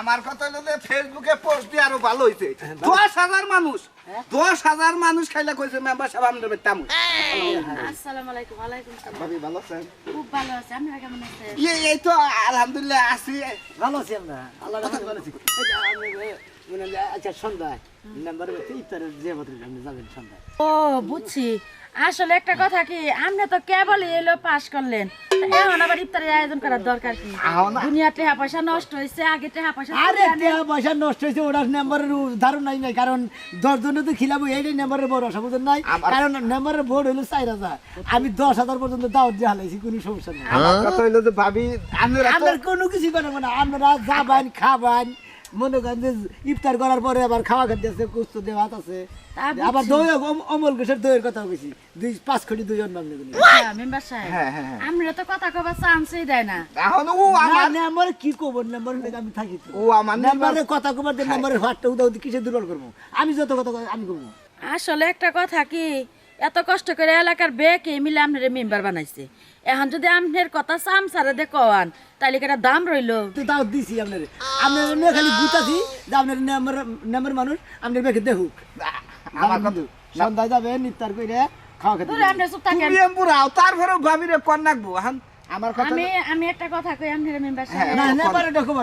আমার কথা হলো যে ফেসবুকে পোস্ট দিয়ে আরও ভালো হইছে। দশ হাজার মানুষ দশ হাজার মানুষ খাইলে কইছে মেম্বার সাহেব আমাদের বেতাম আসসালামু আলাইকুম। ওয়ালাইকুম আসসালাম ভাবি ভালো আছেন? খুব ভালো আছে আপনারা কেমন আছেন? এই এই তো আলহামদুলিল্লাহ আছি। ভালো আছি আমরা আল্লাহ রহমতে ভালো আছি। এই যে আপনি এ, মানে যে, আচ্ছা সন্ধ্যায় নাম্বার ইফতারের যাবেন সন্ধ্যায়। ও বুঝছি। আসলে একটা কথা কি আপনি তো কেবল এলো পাশ করলেন। এখন আবার ইফতারের আয়োজন করার দরকার কি? দুনিয়া টাকা পয়সা নষ্ট হয়েছে আগে টাকা পয়সা আরে আনেন। পয়সা নষ্ট হয়েছে ওটার নাম্বারের ধারণ নাই নাই কারণ দশ জনে তো খিলাবো এইটাই নাম্বারের বড় অসুবিধা নাই? কারণ নাম্বারের বোর্ড হলো চার হাজার। আমি দশ হাজার পর্যন্ত দাওয়াত দিয়ে হালাইছি কোনো সমস্যা নেই। আমার কথা হইল যে ভাবি তো- কোনো কিছু করে না আপনারা যাবেন খাবেন মনে করেন যে ইফতার করার পরে আবার খাওয়া খাদ্য আছে কুস্ত দেওয়াত আছে। আবার দই অমল ঘোষের দইয়ের কথা বলছি দুই পাঁচ কোটি মেম্বার সাহেব। হ্যাঁ, হ্যাঁ, হ্যাঁ। আমরা তো কথা কবার চান্সই দেয় না। এখন ও আমার আমার কি কব নাম্বার আমি থাকি ও আমার নাম্বারে কথা কবার দিয়ে নাম্বারের হাতটা উদাও কিসে দুর্বল করব? আমি যত কথা আমি করব। আসলে একটা কথা কি এত কষ্ট করে এলাকার বেকে মিলে আপনার মেম্বার বানাইছে। এখন যদি আপনার কথা সামসারে দেখোয়ান তাহলে কি একটা দাম রইল? তো তাও দিছি আপনার। আপনার খালি গুতাছি যে আপনার নাম্বার নাম্বার মানুষ আপনার বেঁকে দেখুক। আমার কথা সন্ধ্যায় যাবেন ইফতার করে খাওয়া খেতে দূরে আপনি চুপ থাকেন। তুমি বুড়াও তারপরেও ভাবি রে কর নাকবো এখন আমার কথা আমি আমি একটা কথা কই আপনার মেম্বার হ্যাঁ। সাহেব। না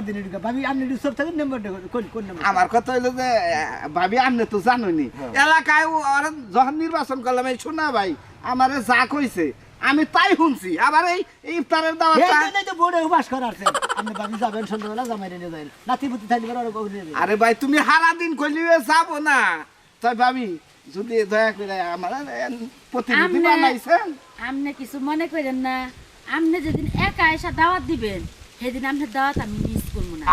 দিন ভাবি আপনি একটু থাকেন নাম্বার কোন কোন নাম্বার আমার কথা হইল যে ভাবি আপনি তো জানোনি এলাকায় ও- যখন নির্বাচন করলাম এই শোনা ভাই আমারে যা কইছে আমি তাই শুনছি। আবার এই ইফতারের দাওয়াতটা এই তো বোর্ডে উবাস করা আপনি ভাবি যাবেন সন্ধ্যাবেলা জামাই নিয়ে যাবেন। নাতি পুতি থাকলে আরে ভাই তুমি সারা দিন কইলি যাব না। তাই ভাবি যদি দয়া করে আমার প্রতিনিধি বানাইছেন। আপনি কিছু মনে করেন না। আপনি যেদিন একা এসে দাওয়াত দিবেন সেদিন আপনার দাওয়াত আমি মিস করব না।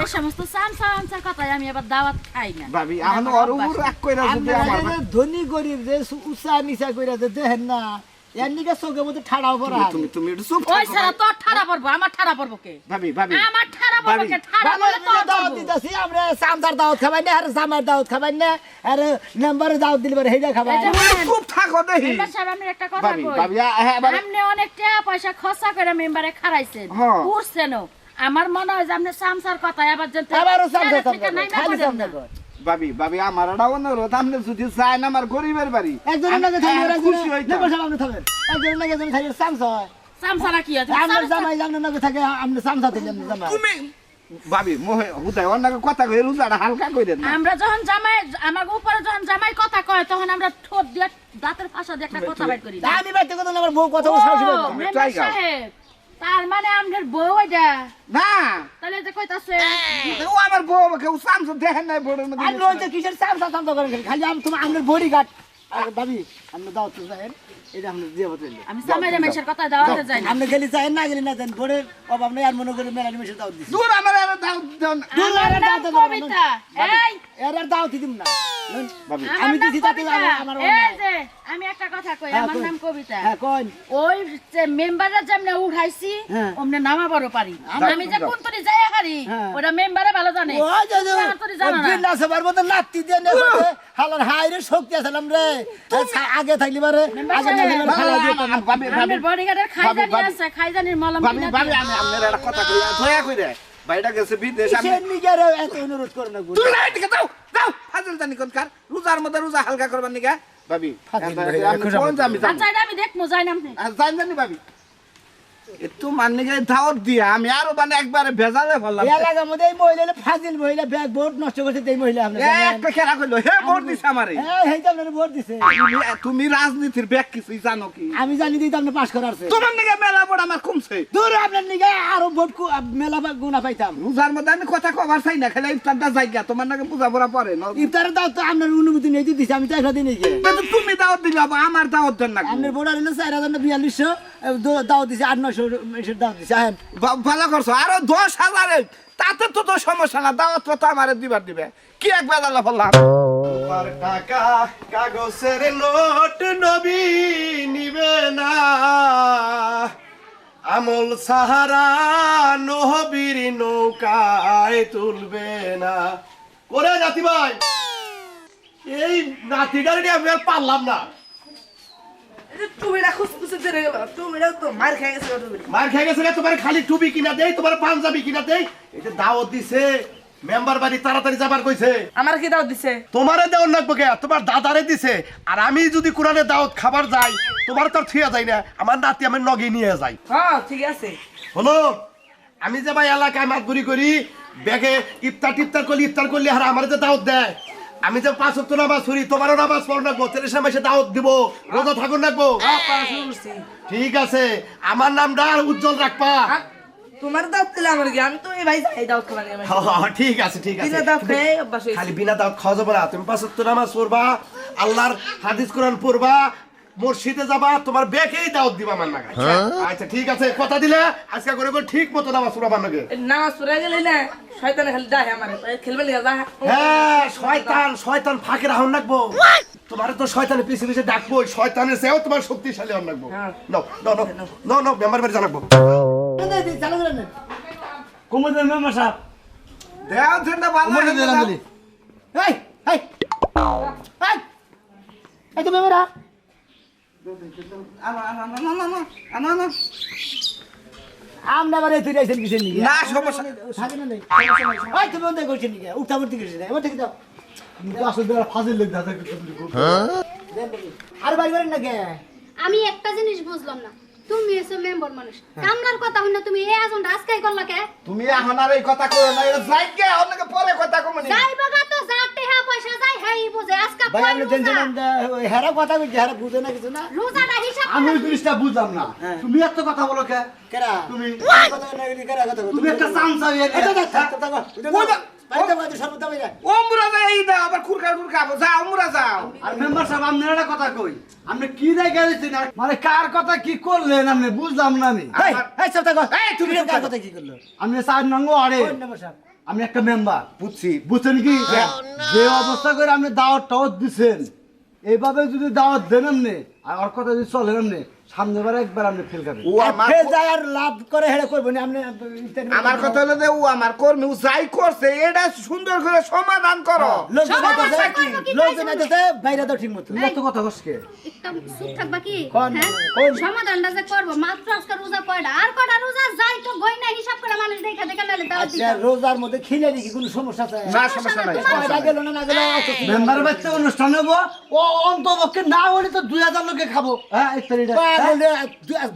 এই সমস্ত চামচা আমসার কথায় আমি আবার দাওয়াত খাই না। ভাবি এখন। উপর রাগ কইরা যদি আমার ধনী গরিব যে উৎসাহ নিচা করে যে দেখেন না এর নিকে মধ্যে ঠাড়াও পড়া তুমি- তুমি তুমি একটু চুপ ওই সারা তোর ঠাড়া পড়ব আমার ঠাড়া পড়ব কে? ভাবি ভাবি। আমার ঠাড়া পড়ব কে? ঠাড়া পড়লে তোর দাওয়াত পড়ব। আমরা সামদার দাওয়াত খাবাই না আর জামার দাওয়াত খাবাই না আর নাম্বারে দাওয়াত দিলে পরে খাবাই। চুপ থাকো মেম্বার সাহেব আমি একটা কথা ভাবি কই? ভাবি হ্যাঁ আপনি অনেক টাকা পয়সা খরচা করে মেম্বারে খারাইছেন হ্যাঁ। আমার মনে হয় যে আপনি সামসার কথা আবার আবারও খালি ভাবি ভাবি আমার এটা অনুরোধ আপনি যদি চান আমার গরিবের বাড়ি। একজনের থাকবে আমি একজনের খুশি হইতাম। নেবার সাহেব আপনি থাকবেন একজনের নাকি একজনের থাকবে সামসা। হয় সামসারা কি আছে? সামসা- জামাই আপনার নাকি থাকে আপনি সামসা দিলেন জামাই। তুমি ভাবি মোহে হুদায় অন্যকে কথা কই রুজাটা হালকা কই দেন আমরা যখন জামাই আমার উপরে যখন জামাই কথা কয় তখন আমরা ঠোঁট দিয়ে দাঁতের ফাঁসা দিয়ে একটা কথা বাইর করি। আমি বাইতে কথা না, আমার বউ কথা না। ট্রাই তার মানে আমাদের বউ এটা? না। তাহলে যে কইতাছে? ও আমার বউ কেউ সামসু দেখেন নাই আর নয় তো কিসের সামসা সামসা করেন খালি? আমি তোমার আমাদের বডি গার্ড আর ভাবি আমি দাও তো এটা আমি জামাই জামাইশের কথা দাওয়াতে যাই না। আপনি গেলি চাই না গেলি না দেন বড়ের অভাব নেই আর মনে করে মেলা নিমেষে দাও দিছি। দূর আমার আর দাও দাও দূর আর নাম দাও দাও কবিতা। এই! এর আর দাও দিদিম না। লন। ভাবি। আমার আমি দিছি তাতে আমার- আমার এই যে, আমি একটা কথা কই আমার নাম কবিতা। হ্যাঁ কোন ওই যে মেম্বারে যেমনে উঠাইছি। অমনে নামা বড় পারি আমি যে কোন তরি যাই হারি হ্যাঁ। ওটা মেম্বারে ভালো জানে। ও যে যে তরি জানো না। মতো নাতি দিয়ে হালার হাইরে শক্তি আছিলাম রে। আচ্ছা, আগে থাকলি বারে আগে কইরে ভাইটা গেছে বিদেশ আমি নিজের এত অনুরোধ করে না তুই না এদিকে যাও যাও ফাজিল জানি কোন রোজার মধ্যে রোজা হালকা করবার নিকা ভাবি আমি- আচ্ছা দেখব যাই না। আপনি জানি জানি ভাবি। একটু মান্নি দাওয়াত দিয়া আমি আরও মানে একবারে ভেজালে বললাম এলাকার মধ্যে এই মহিলা ফাজিল মহিলা ব্যাগ ভোট নষ্ট করছে এই মহিলা আপনি একটা খেলা করল হে ভোট দিছে আমারে। হ্যাঁ তো আপনার ভোট দিছে। তুমি- রাজনীতির ব্যাগ কিছুই জানো কি? আমি জানি দিই আপনি পাস করার তোমার নিকে মেলা ভোট আমার কমছে দূর আপনার নিগে আরও ভোট মেলা বা গুণা পাইতাম। রোজার মধ্যে আমি কথা কবার চাই না খেলে ইফতারটা জায়গা তোমার নাকি পূজা পড়া পরে না ইফতারের দাও তো আপনার অনুমতি নেই দিছে আমি তো একটা দিন তুমি দাওয়াত দিলে আমার দাওয়াত দেন না আপনার ভোট আর চার হাজার বিয়াল্লিশশো দাও দিছে আট নশো দাও দিছে হ্যাঁ ভালো করছ আরও দশ হাজারে তাতে তো তো সমস্যা না দাওয়াত তো আমার দিবার দিবে। কি এক বেদালা বললাম? তোমার টাকা কাগজের নোট নবী নিবে না। আমল সাহারা নহবীর নৌকায় তুলবে না। করে নাতি ভাই এই নাতিটার আমি আর পারলাম না। টুবিটা খুসখুসে ধরে গেল টুবিটাও তো মার খেয়ে গেছে টুবিটা মার খেয়ে গেছে তোমার খালি টুপি কিনা দেই তোমার পাঞ্জাবি কিনা দেই। এটা দাওয়াত দিছে মেম্বার বাড়ি তাড়াতাড়ি যাবার কইছে। আমার কি দাও দিছে? তোমারে দেওয়ার লাগবে কে তোমার দাদারে দিছে। আর আমি যদি কোরআনে দাওয়াত খাবার যাই তোমার তো থিয়া যাই না আমার নাতি আমি নগে নিয়ে যাই। হ্যাঁ ঠিক আছে। হলো আমি যে ভাই এলাকায় মাতগুরি করি ব্যাগে ইফতার টিফতার করলি ইফতার করলি আর আমার যে দাওয়াত দেয়। আমি যে পাঁচ সপ্তাহ নামাজ পড়ি তোমারও নামাজ পড় রাখব মাসে দাওয়াত দিব রোজা থাকুন রাখব হ্যাঁ ঠিক আছে আমার নামটা আর উজ্জ্বল রাখবা। আর তোমার দাওয়াত দিলে আমার কি? আমি তো এই ভাই চাই দাওয়াত খাবার নিয়ে হ, হ, হ, ঠিক আছে ঠিক আছে। বিনা দাও খাই অভ্যাস খালি বিনা দাওয়াত খাওয়া যাবে না। তুমি পাঁচ নামাজ পড়বা আল্লাহর হাদিস কোরআন পড়বা মসজিদে যাবা তোমার বেকেই দাওয়াত দিবা আমার নাগায়। আচ্ছা ঠিক আছে কথা দিলে আজকে করে করে ঠিক মতো নামাজ পড়বা নাগে। এই নামাজ পড়ে গেলে না শয়তানে খালি ডাহে আমার খেলবে লিখা যা। হ্যাঁ শয়তান শয়তান ফাঁকে রাখুন রাখব। তোমার তো শয়তানের পিছে পিছে ডাকবো শয়তানের চেয়েও তোমার শক্তিশালী হন রাখব হ্যাঁ। No no no no no member বাড়ি জানাব। চালু করেন কুমুদ মেম্বার সাহেব দেও ঠান্ডা ভালো হয়ে এই এই এই তো মেম্বার আনো, আনো, আনো, আনো, আনো, আনো, আনো। আমরা বারে তুই কিসের নিকে না, সমস্যা থাকে না নেই? ওই তুমি বন্ধ করছিস নি উঠা উঠতে না দাও। আসলে ফাজিল আর বাড়ি করেন না কে? আমি একটা জিনিস বুঝলাম না। তুমি এসে মেম্বার মানুষ। কামলার কথা হই না তুমি এই আজন আজকাই করলা কে? তুমি এখন আর এই কথা কইও না এটা যাই গে অন্যকে পরে কথা কমনি যাই বাগা তো যাতে হ্যাঁ পয়সা যাই হ্যাঁ বুঝে আজকে ভাই রোজা? টেনশন হেরা কথা কইছে হেরা বুঝে না কিছু না? রোজাটা হিসাব আমি ওই জিনিসটা বুঝলাম না। হ্যাঁ। তুমি এত কথা বলো কে? কেরা? তুমি কথা না কেরা কথা তুমি একটা চান্স এটা সাহেব আপনি একটা কথা কই? আপনি কি দেখে দিচ্ছেন মানে কার কথা কি করলেন আপনি? বুঝলাম না আমি। আমি চার নঙ্গ আরে কোন নাম্বার সাহেব? আমি একটা মেম্বার বুঝছি। বুঝছেন কি? যে অবস্থা করে আপনি দাওয়াত টাওয়াত দিছেন। এইভাবে যদি দাওয়াত দেন আর ওর কথা যদি চলে এমনি সামনে বার একবার আপনি ফেল খাবেন। ও আমার ফের যায় আর লাভ করে হেরে করব আপনি আমার কথা হলো যে ও আমার কর্মী ও যাই করছে এটা সুন্দর করে সমাধান করো। লোকজন সমস্যা আইতাছে, করব কি লোকজন তাই বাইরে তো ঠিক মতো। এত কথা কসকে চুপ থাকবা কি হ্যাঁ সমাধানটা যে করব মাত্র আজকে রোজা কয়টা আর কয়টা রোজা যাই তো গয়না হিসাব করে মানুষ দেখা দেখা নালে দাও আচ্ছা রোজার মধ্যে খিলে নাকি কোনো সমস্যা আছে? না সমস্যা নাই কয়টা গেল না না গেল মেম্বার বাচ্চা অনুষ্ঠান হব ও অন্তপক্ষে না হলে তো দুই হাজার লোকে খাব। হ্যাঁ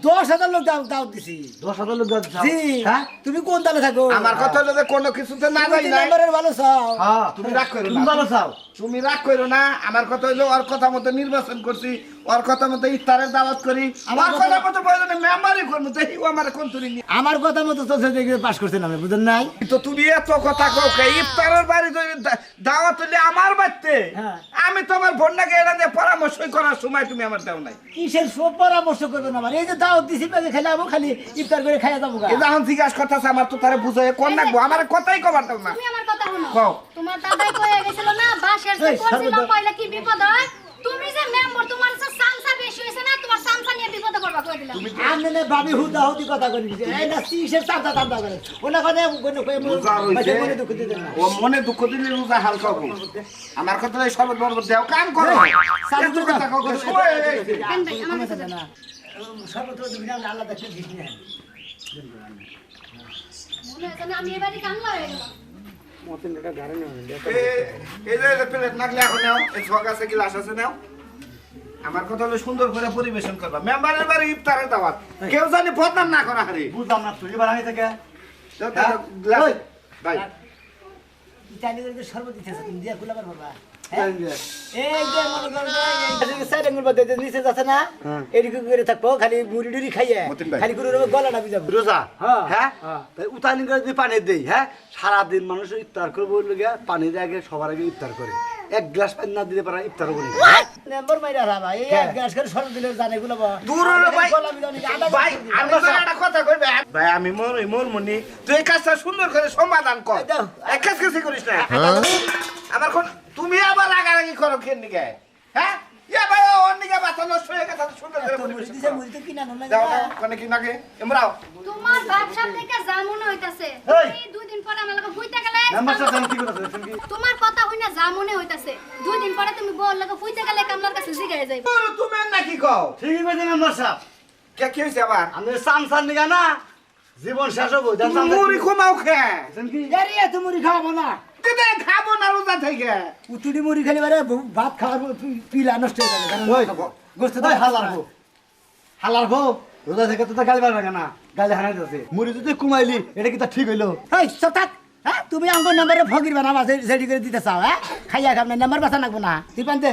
দশ হাজার লোক দাও দাও দিছি। দশ হাজার লোক যাচ্ছে জি হ্যাঁ? তুমি কোন দলে থাকো? আমার কথা হলো যে কোনো কিছুতে না তুমি যাই তিন নম্বরের ভালো চাও? হ্যাঁ তুমি রাগ করো না। ভালো চাও? তুমি রাগ করো না। আমার কথা হইল ওর কথা মতো নির্বাচন করছি। ওর কথা মতো ইফতারের দাওয়াত করি। আমার কথা- মতো প্রয়োজনে মেম্বারই করব দেখি ও আমার কোন তুরি নিয়ে আমার কথা মতো তো সেদিকে পাস করছেন আমি বুঝেন নাই? তো তুমি এত কথা কও কে ইফতারের বাড়ি যদি দাওয়াত হইলে আমার বাড়তে। হ্যাঁ। আমি তোমার বোনটাকে এটা নিয়ে পরামর্শই করার সময় তুমি আমার দেও নাই। কিসের সব পরামর্শ করবেন আমার এই যে দাওয়াত দিছি পেগে খেলে যাব খালি ইফতার করে খাইয়া যাব গা। এই যখন জিজ্ঞাসা কথা আছে আমার তো তারে বুঝাই কোন রাখব আমার কথাই কবার দাও না। তুমি আমার কথা শোনো। কও। তোমার দাদাই কয়ে গেছিল না বাসের করছিল সর্বদা- কইলে কি বিপদ হয়? তুমি যে মেম্বার তোমার যে সামসা বেশি হইছে না তোমার সামসা নিয়ে বিপদে করবা কই দিলাম। আমি না ভাবি হুদা হুদি কথা করি দিছে এই না কিসের চান্দা চান্দা করে। ওনা কথা কোনো কই মনে দুঃখ দিতে না ও মনে দুঃখ দিলে রোজা হালকা হোক আমার কথা হলো সর্বত বর্ব দেও। কাম করো। এত কথা কও কে? সময় হয়ে গেছে। আমার কাছে না। সর্বত্র তুমি না আল্লাহ দেখে ঠিক না মনে না আমি এবারে কামলা হয়ে গেলাম। এ- এই যে এই যে প্লেট নাগলে এখন নাও এই ছক আছে গিলাস আছে নাও। আমার কথা হলো সুন্দর করে পরিবেশন করবা। মেম্বারের বাড়ি ইফতারের দাওয়াত। কেউ জানি বদনাম না করা হারে। বুঝলাম না তুই এবার আমি থেকে ওই। ভাই। ইতালি সর্বত দিতেছে তুমি দিয়া গুলাবার পারবা হ্যাঁ? করো করে করে হ্যাঁ, হ্যাঁ হ্যাঁ। করে হ্যাঁ? সারাদিন মানুষ ইফতার করব লেগে পানি দিয়ে আগে সবার আগে ইফতার করে। এক গ্লাস পানি না দিতে পারা ইফতার করব নম্বর মাইরা রাবা এই এক গ্যাস করে সর্ব দিলে জানে গুলো দূর হলো ভাই। আমি একটা কথা কইবে। ভাই আমি মনি তুই এই কাজটা সুন্দর করে সমাধান কর। এক কাজ কাছে করিস না। আমার কোন তুমি করো কেন নিকে হ্যাঁ? ইয়া ভাই ওর নিকে বাতা নষ্ট হয়ে গেছে সুন্দর করে মুড়ি দিছে মুড়ি তো কিনা না দাও কোনে কি নাগে এমরাও তোমার ব্যবসা থেকে যা মনে হইতাছে এই! দুই দিন পরে আমার লগে ফুইতে গেলে মেম্বার সাহেব কি কথা বলছেন কি? তোমার কথা হই না মনে হইতাছে। দুই দিন পরে তুমি বল লগে ফুইতে গেলে কামলার কাছে জিগায় যাইব। তুমি নাকি কও? ঠিকই কইছেন মেম্বার সাহেব কে কি হইছে আবার? আমি চান চান নিগা না জীবন শেষ হব মুড়ি খুমাও খেয়ে মুড়ি না। খাব না রোজা থেকে? উতুড়ি মুড়ি খেলে বারে ভাত খাওয়ার পিলা নষ্ট হয়ে যাবে কারণ ওই গোস্ত ওই হালার গো হালার গো রোজা থেকে তো গালি পারবে না। গালি হানাই যাচ্ছে মুড়ি যদি কুমাইলি এটা কি তা ঠিক হইল? এই সব হ্যাঁ তুমি আমার নাম্বারে ফকির বানাবা সেটি করে দিতে চাও হ্যাঁ? খাইয়া খাবেন নাম্বার বাসা নাকবো না। তুই পানতে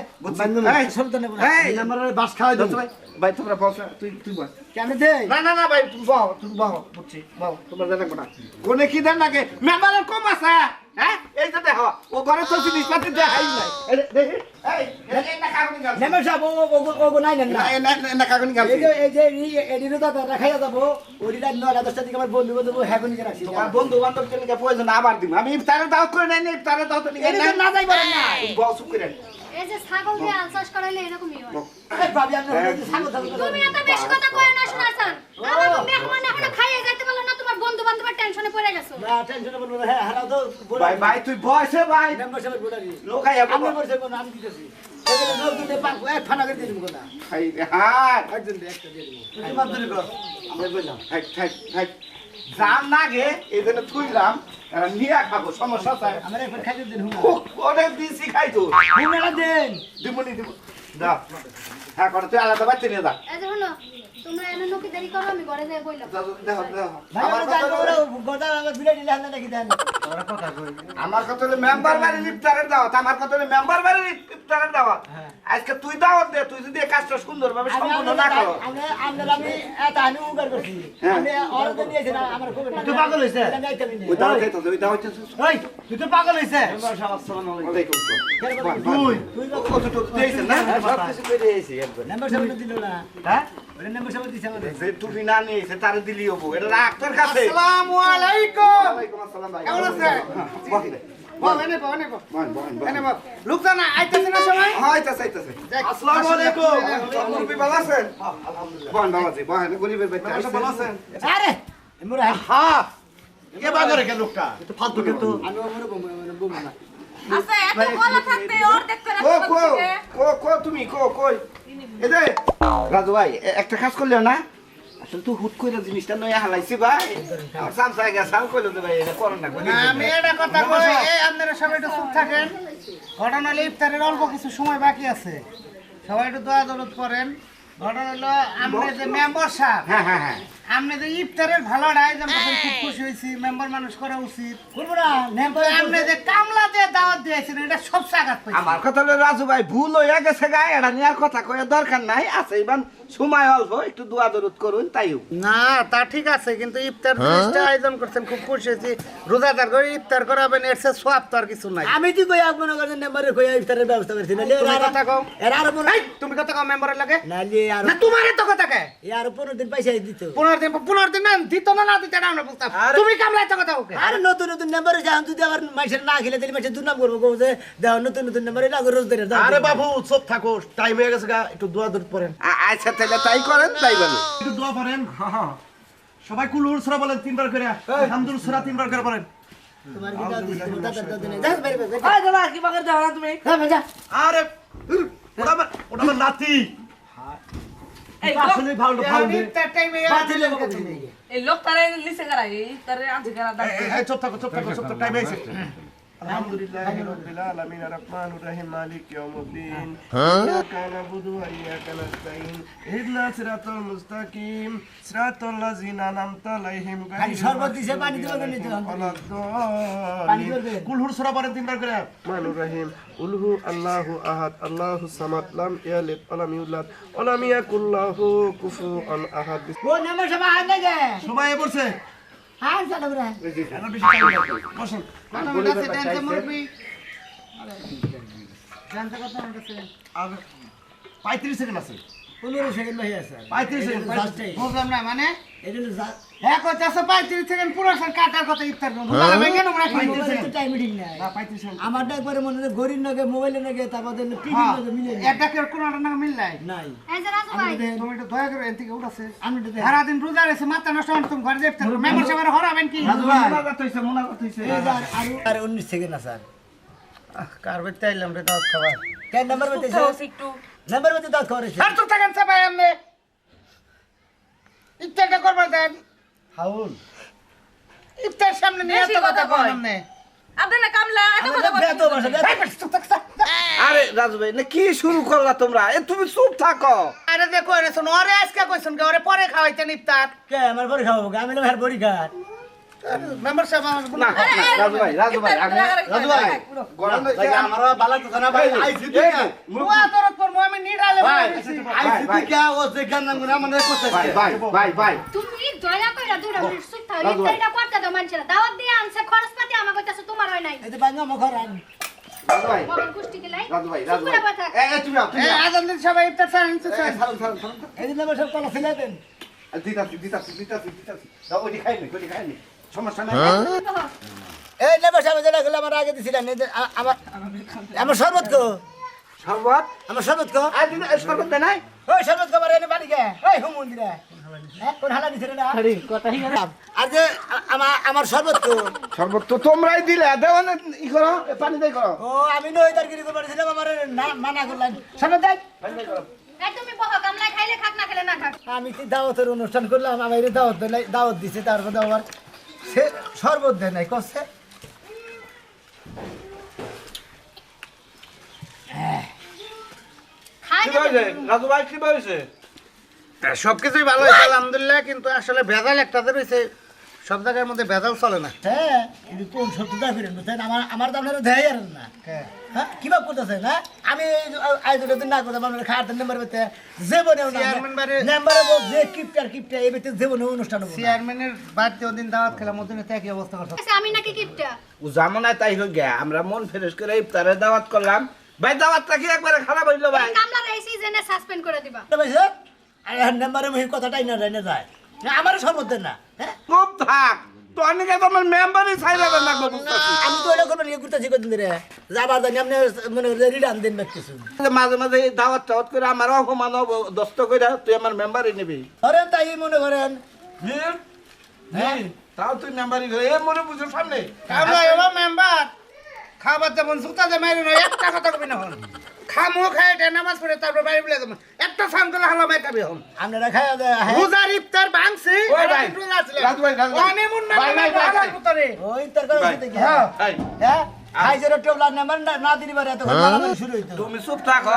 এই, সব তো নেব না। নাম্বারে বাস ভাই ভাই তোমরা বস তুই তুই বস। কেন দে? না না না ভাই তুমি বহ তুমি বহ বুঝছি বহ তোমার না কোনে কি দেন নাকি? মেম্বারের কম আছে হ্যাঁ? এই যে দেখো ও ঘরে তো জিনিসপাতি দেখাই নাই। এই যে, দেখি। এই এই এই না কাগনি গাল। নাম্বার সাহেব ও ও ও ও নাই নেন না। না কাগনি গাল। এই যে এই যে এডিরও দাদা রাখাইয়া যাব। ওইটা নয়টা দশটা দিকে আমার বন্ধু বান্ধব হ্যাঁ করে রাখছি তোমার বন্ধু বান্ধব কে নিকে আবার দিম? আমি ইফতারে দাওয়াত করে নাই ইফতারে দাওয়াত এদিকে না করে। এই যে ছাগল দিয়ে আলসাস করাইলে এরকমই হয়। সাগর তুমি এত বেশি কথা কয় না শোনাছেন আমার মেহমান এখনও খাইয়ে যাইতে পারল না তোমার বন্ধু বান্ধবের টেনশনে পড়ে গেছো। না টেনশন বলব না। হ্যাঁ হারাও তো ভাই ভাই তুই বসে ভাই। নাম্বার সাহেব বোলারি লোকাই আমি আবার কোন আমি দিতেছি। লোক দিতে পাঁচ এক ফানা করে দিয়ে দিব কোনা খাই হাই। একজন একটা দিয়ে দিব। কর আমি বললাম হাই হাই জাম না গে এই জন্য থুইলাম। নিয়া খাব সমস্যা চাই আমার একবার খাইতে দিন হুনা অনেক দিছি খাইতো হুনা দিন। দিমুনি দিব দা হ্যাঁ করে তুই আলাদা বাচ্চা নিয়ে দা তোমরা এনে নকি দেরি করো আমি ঘরে যাই বইলাম। দাও, দাও, দাও। আমার আমরা কথা জানব হলো- ওরা গোদা আমার বিলে দিলে হাতে দেখি দেন তোরা কথা কই? আমার কথা হলো মেম্বার বাড়ির ইফতারের দাওয়াত। আমার কথা হলো মেম্বার বাড়ির ইফতারের দাওয়াত। আজকে তুই দাওয়াত দে তুই যদি কাজটা সুন্দরভাবে সম্পূর্ণ না করো। আমি আমি আমি এত আমি উগার করছি। আমি অর্ডার দিয়েছি না আমার খুব তুই পাগল হইছে? ওই দাওয়াত খাইতো ওই দাওয়াত ওই তুই তো পাগল হইছে। আসসালামু আলাইকুম। ওয়ালাইকুম তুই তুই কতটুকু দিয়েছেন না? সব কিছু করে একবার নাম্বার সাহেব দিল না। হ্যাঁ? ওটা নাম্বার সাহেব দিছে আমাদের যে টুপি না নিয়েছে তারে দিলি হব এটা কাছে? আসসালামু আলাইকুম। ওয়ালাইকুম আসসালাম ভাই। কেমন আছেন? আরে হ্যাঁ কে বাজারে কে লোকটা? তো ফালতু কে তো? আমি বমু মনে বমু না। এত থাকতে কো কো কো কো তুমি কো কই? রাজু ভাই একটা কাজ করলেও না? আসলে তুই হুট করে জিনিসটা নয়া হালাইছি ভাই। আমার কইলো ভাই এটা না আমি এটা কথা কই এই আপনারা সবাই একটু চুপ থাকেন। ঘটনা ইফতারের অল্প কিছু সময় বাকি আছে। সবাই একটু দয়া দরদ করেন। ঘটনা হলো আমরা যে মেম্বার সাহেব হ্যাঁ হ্যাঁ হ্যাঁ। আপনি যে ইফতারের ভালো আয়োজন করছেন খুব খুশি হয়েছি মেম্বার মানুষ করা উচিত। করব না নাম্বার আপনি যে কামলা দিয়ে দাওয়াত দিয়েছেন এটা সব জায়গাত পাইছি আমার কথা হলো রাজু ভাই ভুল হয়ে গেছে গায়ে এটা নেওয়ার কথা কয়ে দরকার নাই আছে এবার সময় অল্প একটু দোয়া দরদ করুন তাইও না তা ঠিক আছে কিন্তু ইফতার জিনিসটা আয়োজন করছেন খুব খুশি হয়েছি। রোজাদার করে ইফতার করাবেন এর সোয়াব তো আর কিছু নাই। আমি তুই কই নাম্বারে কই ইফতারের ব্যবস্থা করছি? না তুমি কথা কও। এর আর মনে তুমি কথা কও মেম্বারের লাগে। না লে আর না তোমারই তো কথা কে? আর পনেরো দিন পয়সা দিত। পনেরো দিন পনেরো দিন না দিত না না দিত না আমরা বুঝতাম তুমি কামলাই তো কথা ওকে আর নতুন নতুন নাম্বারে যান যদি আবার মাইসের না খেলে তাহলে মাইসের দুর্নাম করব কো যে দাও নতুন নতুন নাম্বারে লাগো রোজ ধরে দাও আরে বাবু চুপ থাকো টাইম হয়ে গেছে গা একটু দোয়া দূর পড়েন। আচ্ছা তাহলে তাই করেন তাই বলো একটু দোয়া পড়েন হ্যাঁ, হ্যাঁ। সবাই কুলুর সুরা বলেন তিনবার করে। আলহামদুলিল্লাহ সুরা তিনবার করে পড়েন তোমার কি দাও দিছি তোমার দাদা দাদা নেই যা বাইরে বাইরে এই দাদা কি বাগার যাও না তুমি? হ্যাঁ আরে ওটা আমার নাতি। লোক এই করাই তারে করা এই, চুপ থাকো চুপ থাকো চুপ থাকো টাইম ও সব আয় না সবাই পড়ছে? হ্যাঁ চালো রে। এখন বেশি টাইম লাগবে বসেন। কথা বলতে টেনশন মুরবি জানতে কথা বলতেছে আর পঁয়ত্রিশ সেকেন্ড আছে। পনেরো সেকেন্ড হয়ে আছে। পঁয়ত্রিশ সেকেন্ড লাস্টে বুঝলাম না মানে? এটা হ্যাঁ কত আছে পঁয়ত্রিশ সেকেন্ড পুরো সেকেন্ড কাটার কথা ইফতার করব। না কেন আমরা টাইম ঠিক না আমারটা একবারে মনে হয় গরিব নগে মোবাইলে নগে তারপর টিভি হ্যাঁ মিলে এটা না মিল নাই? নাই। এই যে তুমি একটু দয়া করে এর থেকে উঠাছে আমি এটা দেখ- সারাদিন রোজা রয়েছে মাথা নষ্ট হন তুমি ঘরে যেতে মেম্বার সাহেবের হরাবেন কি? রাজু ভাই, হইছে মুনাজাত হইছে আর- 19 সেকেন্ড আছে আর। কার বেতে আইলাম রে দাওয়াত খাবার? কেন নাম্বার বলতেছে? খাওস একটু। দাওয়াত করেছে আর তো থাকেন সবাই আপনি ইফতারটা করবার দেন। হাউল। ইফতার সামনে নিয়ে এত কথা কয়। আপনি। আপনারা না কামলা এত কথা বলছেন। আরে রাজু ভাই না কি শুরু করলা তোমরা? এ তুমি চুপ থাকো। আরে দেখো রে শোনো আরে আজকে কইছন কে ওরে পরে খাওয়াইতেন ইফতার। কে আমার পরে খাওয়াবো আমি না ভার বড়ি খাট মেম্বার সাহেব না না, রাজু ভাই রাজু ভাই রাজু ভাই। গরম ভাই আমার বালা তো না ভাই আইছি দিকা বুয়া তোরত পর মই আমি নিড়ালে ভাই, আইছি ভাই। দিকা ও যে গান নাম করে আমাদের করতে ভাই ভাই ভাই ভাই। তুমি দয়া করে দুটা মিনিট চুপ থাকো ইফতারিটা করতে দাও মানুষেরা। দাওয়াত দিয়ে আনছে খরচপাতি আমার কইতাছে তোমার হয় নাই। এই যে বাঙ্গা মুখর আন রাজু ভাই মোবাইল কুষ্টি রাজু ভাই রাজু ভাই। এ এ, তুমি যাও তুমি আজান দিন সবাই ইফতার ছাড়েন এ, ছাড়ুন, ছাড়ুন, ছাড়ুন। এই যে সব কলা ছিলে দেন দিতাছি দিতাছি দিতাছি দিতাছি। দাও ওইটি খাইনি ওইটি খাইনি। সমস্যা নাই। এই মেম্বার সাহেব যেটা গুলো আমার আগে দিছিলেন। এই যে আ- আমার আমার শরবত কো। সর্বত আমার শরবত কো। আর দিন সর্বত দেয় নাই? ওই শরবত কো এনে বাড়ি গে ওই হুম মন্দিরে কোন হালা দিছিল না? আর যে আ- আমার আমার শরবত কো। সর্বত তো তোমরাই দিলে দেও না ই করো পানি দেই করো। ও আমি নই তারগিরি করে বাড়িছিলাম আমার না মানা করলেন। শরবত দেন এই তুমি বহো কামলা খাইলে খাক না খেলে না খাক। আমি দাওয়াতের অনুষ্ঠান করলাম আমার দাওয়াত দাওয়াত দিছে তারপরে আবার সে শরবত দেয় নাই করছে রাজু ভাই কি সবকিছুই ভালো হয়েছে আলহামদুলিল্লাহ কিন্তু আসলে ভেজাল একটা রয়েছে। সব জায়গার মধ্যে ভেজাল চলে না। হ্যাঁ কিন্তু কোন সত্যতা ফিরেন বুঝছেন আমার আমার তো আপনারা দেয় আর না। হ্যাঁ কিবা করতেছেন হ্যাঁ? আমি আয়োজন দিন না করতাম আপনার খাওয়ার নাম্বার পেতে জীবনেও না চেয়ারম্যান বাড়ি- নাম্বারে বল যে কিপটার কিপটা এই বেতে জীবনে অনুষ্ঠান হব না। চেয়ারম্যানের বাড়িতে ওদিন দাওয়াত খেলাম ওদিনে তো একই অবস্থা করছে। আচ্ছা, আমি নাকি কিপটা ও জামো না তাই হয়ে গিয়া আমরা মন ফ্রেশ করে ইফতারে দাওয়াত করলাম। ভাই দাওয়াতটা কি একবারে খারাপ হইল ভাই? কামলার এই সিজনে সাসপেন্ড করে দিবা। বুঝতে পারছ? আর নাম্বারে মহি কথাটাই না জানে যায়। না, আমারও সর্বত না। চুপ থাক। তো অনেকে তোমার মেম্বারই ছাইরা দেন না বুঝতেছি? আমি তো ওটা করব নিয়ে ঘুরতেছি কদিন ধরে। যাবার জানি আপনি মনে করেন রিটার্ন দিন ব্যাক কিছু মাঝে মাঝে এই দাওয়াত টাওয়াত করে আমার অপমান দস্ত করে তুই আমার মেম্বারই নিবি। ধরেন তাই মনে করেন। হ্যাঁ? তাও তুই মেম্বারই করে এ মনে বুঝো সামনে। আমরা এবার মেম্বার। খাবার যেমন জুতা যে মারি নয় একটা কথা কবি না হন খামো খাই এটা নামাজ পড়ে তারপর বাড়ি বলে দেবো। একটা সান করে হালা মাই খাবি হন আপনারা খাওয়া দেয় হ্যাঁ। রোজার ইফতার ভাঙছি ওই রোজা রাজু রাজু গিয়ে, হ্যাঁ। হ্যাঁ? হইতো। তুমি চুপ থাকো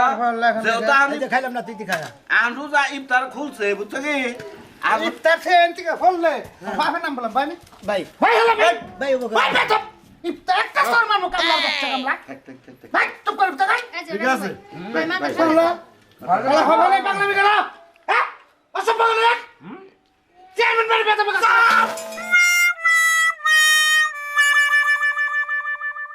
খাইলাম না তুই খায়া। আনরুজা ইফতার খুলছে বুঝছ কি? আর ইফতার খেয়ে ফললে বাপের নাম বললাম ভাই? ভাই। ভাই হলো ভাই। ভাই একটা সর মারবো কামলার বাচ্চা কামলা ভাই চুপ করে না বাংলা হ্যাঁ? অসব বাংলা চেয়ারম্যান বাড়ি বাগা